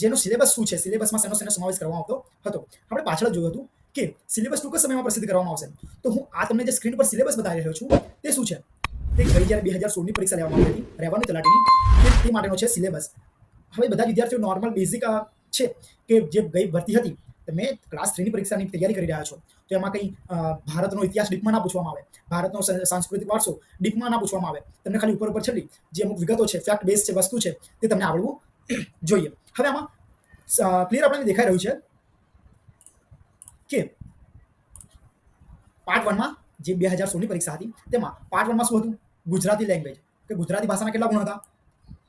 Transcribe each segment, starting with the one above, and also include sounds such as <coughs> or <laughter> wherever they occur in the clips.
જેનો સિલેબસ શું છે? સિલેબસમાં શેનો શેનો સમાવેશ કરવામાં આવતો હતો. આપણે પાછળ જોયું હતું કે સિલેબસ ટૂંક સમયમાં પ્રસિદ્ધ કરવામાં આવશે. તો હું આ તમને જે સ્ક્રીન પર સિલેબસ બતાવી રહ્યો છું, તે શું છે? તે ગઈ જ્યારે બે હજાર સોળની પરીક્ષા લેવામાં આવી હતી, રહેવાની તલાટીની તે માટેનો છે સિલેબસ. હવે બધા વિદ્યાર્થીઓ નોર્મલ બેઝિક છે કે જે ગઈ ભરતી હતી, તમે ક્લાસ થ્રીની પરીક્ષાની તૈયારી કરી રહ્યા છો. તો એમાં કંઈ ભારતનો ઇતિહાસ ડીપમાં ના પૂછવામાં આવે. ભારતનો સાંસ્કૃતિક વારસો ડીપમાં ના પૂછવામાં આવે. તમને ખાલી ઉપર ઉપર છેલ્લી જે અમુક વિગતો છે ફેક્ટ બેઝ છે વસ્તુ છે, તે તમને આવડવું <coughs> જોઈએ. હવે આમાં ક્લિયર આપણને દેખાઈ રહ્યું છે કે પાર્ટ વનમાં જે બે હજાર સોળની પરીક્ષા હતી, તેમાં પાર્ટ વનમાં શું હતું? ગુજરાતી લેંગ્વેજ કે ગુજરાતી ભાષાના કેટલા ગુણ હતા?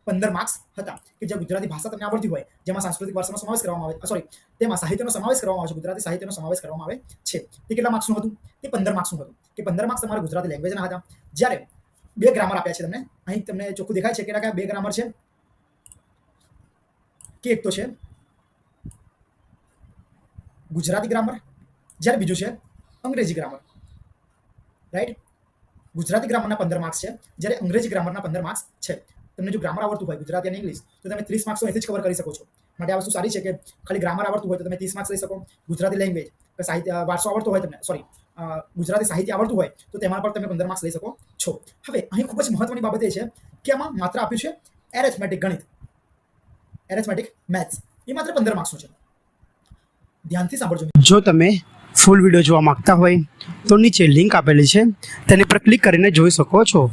પંદર માર્ક્સ હતા. કે જે ગુજરાતી ભાષા તમને આવડતી હોય, જેમાં સાંસ્કૃતિક વારસાનો સમાવેશ કરવામાં આવે સોરી તેમાં સાહિત્યનો સમાવેશ કરવામાં આવે છે, ગુજરાતી સાહિત્યનો સમાવેશ કરવામાં આવે છે. તે કેટલા માર્ક્સનું હતું? તે પંદર માર્ક્સનું હતું. કે પંદર માર્ક્સ તમારા ગુજરાતી લેંગ્વેજના હતા. જ્યારે બે ગ્રામર આપ્યા છે તમને, અહીં તમને ચોખ્ખું દેખાય છે કે કયા બે ગ્રામર છે? કે એક તો છે ગુજરાતી ગ્રામર જ્યારે બીજું છે અંગ્રેજી ગ્રામર રાઈટ ગુજરાતી ગ્રામરના પંદર માર્ક્સ છે. જ્યારે અંગ્રેજી ગ્રામરના પંદર માર્ક્સ છે. તમને જો ગ્રામર આવડતું હોય ગુજરાતી અને ઇંગ્લિશ તો તમે ત્રીસ માર્ક્સ અહીંથી જ કવર કરી શકો છો. માટે આ વસ્તુ સારી છે કે ખાલી ગ્રામર આવડતું હોય તો તમે ત્રીસ માર્ક્સ લઈ શકો. ગુજરાતી લેંગ્વેજ સાહિત્ય વારસો આવડતો હોય તમને સોરી ગુજરાતી સાહિત્ય આવડતું હોય તો તેમાં પણ તમે પંદર માર્ક્સ લઈ શકો છો. હવે અહીં ખૂબ જ મહત્વની બાબત એ છે કે આમાં માત્ર આપ્યું છે એરેથમેટિક ગણિત. એરેથમેટિક મેથ્સ એ માત્ર પંદર માર્ક્સનું છે. ધ્યાનથી સાંભળજો. જો તમે ફૂલ વીડિયો જોવા માંગતા હોય, તો નીચે લિંક આપેલી છે. તેની પર ક્લિક કરીને જોઈ શકો છો.